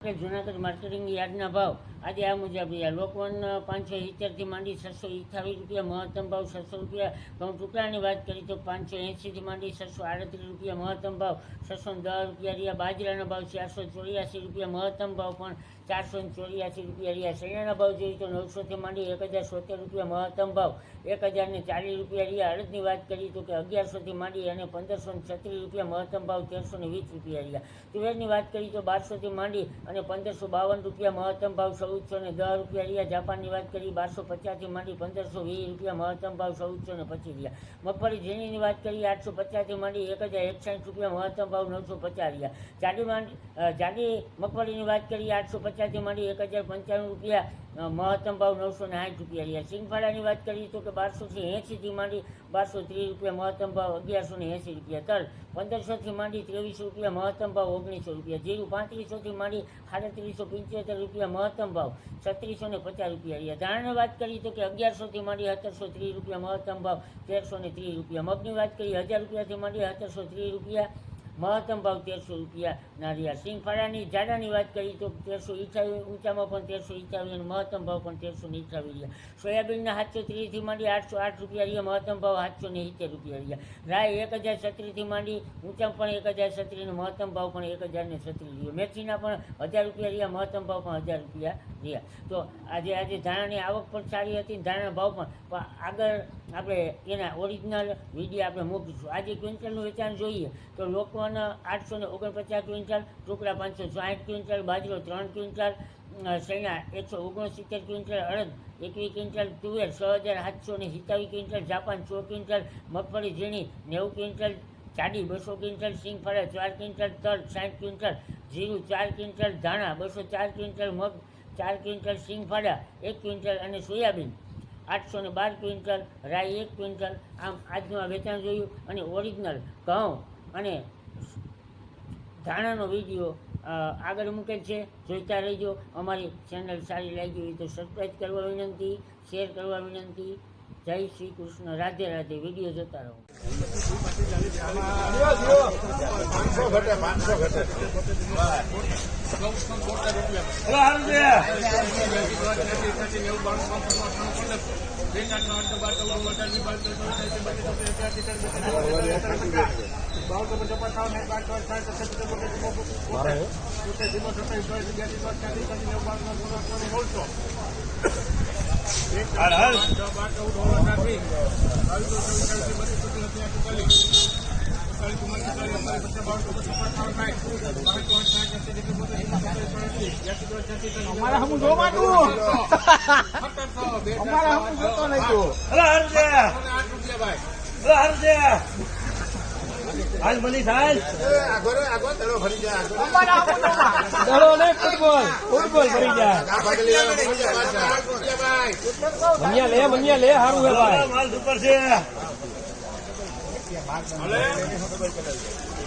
Junagadh marketing યાર્ડના ભાવ. આજે આ મુજબ રહ્યા લોકવન પાંચસો સિત્તેરથી માંડી છસો અઠ્ઠાવીસ રૂપિયા, મહત્તમ ભાવ છસો રૂપિયા. ઘઉં ટુકડાની વાત કરી તો પાંચસો એંશીથી માંડી છસો આડત્રીસ રૂપિયા મહત્તમ ભાવ. છસો દસ રૂપિયા રહ્યા. બાજરાના ભાવ ચારસો ચોર્યાસી રૂપિયા મહત્તમ ભાવ પણ ચારસો ચોર્યાસી રૂપિયા રહ્યા. શેણાના ભાવ જોઈએ તો નવસોથી માંડી એક હજાર સોતેર રૂપિયા મહત્તમ ભાવ. એક હજારને ચાલીસ રૂપિયા રહ્યા. અડદની વાત કરી તો કે અગિયારસોથી માંડી અને પંદરસો ને છત્રીસ રૂપિયા મહત્તમ ભાવ તેરસો ને વીસ રૂપિયા રહ્યા. તુવેરની વાત કરી તો બારસોથી માંડી અને પંદરસો બાવન રૂપિયા મહત્તમ ભાવ ચૌદસો ને દસ રૂપિયા રહ્યા. જાપાનની વાત કરી બારસો પચાસથી માંડી પંદરસો વીસ રૂપિયા મહત્તમ ભાવ ચૌદસો ને પચીસ રહ્યા. મગફળી ઝીણીની વાત કરીએ, આઠસો પચાસથી માંડી એક હજાર એકસાઠ રૂપિયા મહત્તમ ભાવ નવસો પચાસ રહ્યા. જાડી માંડી જાડી મગફળીની વાત કરીએ, આઠસો પચાસથી માંડી એક હજાર પંચાણું રૂપિયા મહત્તમ ભાવ નવસો ને સાઠ રૂપિયા રહ્યા. સિંગફાળાની વાત કરીએ તો કે બારસોથી એંશીથી માંડી બારસો ત્રીસ રૂપિયા મહત્તમ ભાવ અગિયારસો ને એંશી રૂપિયા. તલ પંદરસોથી માંડી ત્રેવીસ રૂપિયા મહત્તમ ભાવ ઓગણીસો રૂપિયા. જીરું પાંત્રીસોથી માંડી સાડત્રીસો પંચોતેર રૂપિયા મહત્તમ ભાવ, છત્રીસો ને પચાસ રૂપિયા રહ્યા ધાણાની વાત કરીએ તો કે અગિયારસોથી માંડી સત્તરસો ત્રીસ રૂપિયા મહત્તમ ભાવ, તેરસો ને ત્રીસ રૂપિયા. મગની વાત કરીએ હજાર રૂપિયાથી માંડી સત્તરસો ત્રીસ રૂપિયા. મહત્તમ ભાવ તેરસો રૂપિયા નારિયા સિંગફાળાની જાડાની વાત કરીએ તો તેરસો ઇઠાવી ઊંચામાં પણ તેરસો ઈઠાવી અને મહત્તમ ભાવ પણ તેરસો ને ઈઠાવી રહ્યા. સોયાબીનના સાતસો ત્રીસથી માંડી આઠસો આઠ રૂપિયા રહ્યા, મહત્તમ ભાવ સાતસો ને સિત્તેર રૂપિયા રહ્યા. રાય એક હજાર છત્રીસથી માંડી ઊંચા પણ એક હજાર છત્રીસ અને મહત્તમ ભાવ પણ એક હજાર ને છત્રીસ રહ્યો. મેથીના પણ હજાર રૂપિયા રહ્યા, મહત્તમ ભાવ પણ હજાર રૂપિયા રહ્યા તો આજે આજે ધાણાની આવક પણ સારી હતી ધાણાના ભાવ પણ. આગળ આપણે એના ઓરિજિનલ વીડિયો આપણે મૂકીશું. આજે ક્વિન્ટલનું વેચાણ જોઈએ તો લોકોના આઠસો ને ઓગણપચાસ ક્વિન્ટલ, ટુકડા પાંચસો સાઠ ક્વિન્ટલ, બાજરો ત્રણ ક્વિન્ટલ શેણા એકસો ઓગણસિત્તેર ક્વિન્ટલ, અડદ એકવીસ ક્વિન્ટલ, તુવેર છ હજાર સાતસો ને સિત્તાવીસ ક્વિન્ટલ, જાપાન સો ક્વિન્ટલ, મગફળી ઝીણી નેવું ક્વિન્ટલ ચાડી બસો ક્વિન્ટલ, સિંગફળા ચાર ક્વિન્ટલ, તલ સાઠ ક્વિન્ટલ, જીરું ચાર ક્વિન્ટલ, ધાણા બસો ચાર ક્વિન્ટલ, મગ ચાર ક્વિન્ટલ સિંગફાડા, એક ક્વિન્ટલ અને સોયાબીન. આઠસો ને બાર ક્વિન્ટલ રાઈ, એક ક્વિન્ટલ. આમ આજનું આ વેચાણ જોયું અને ઓરિજિનલ ઘઉં અને ધાણાનો વીડિયો આગળ મૂકેલ છે. જોઈતા રહેજો. અમારી ચેનલ સારી લાગી હોય તો સબસ્ક્રાઈબ કરવા વિનંતી શેર કરવા વિનંતી. જય શ્રી કૃષ્ણ. રાધે રાધે. વીડિયો જોતા રહો. પાંચસો ઘટે પાંચસો ઘટે. અમારા હમું જોવા તું અમારા હમું જોતો નહીં તું આગળ આગળ દડો ભરી જાય આગળ અમારા હમું જોવા દડો ને ફૂટબોલ ફૂટબોલ ભરી જાય આ ભાગલી વાળા ભરી જાય પાછા. મનિયા લે મનિયા લે સારું હે ભાઈ માલ સુપર ત્રીસ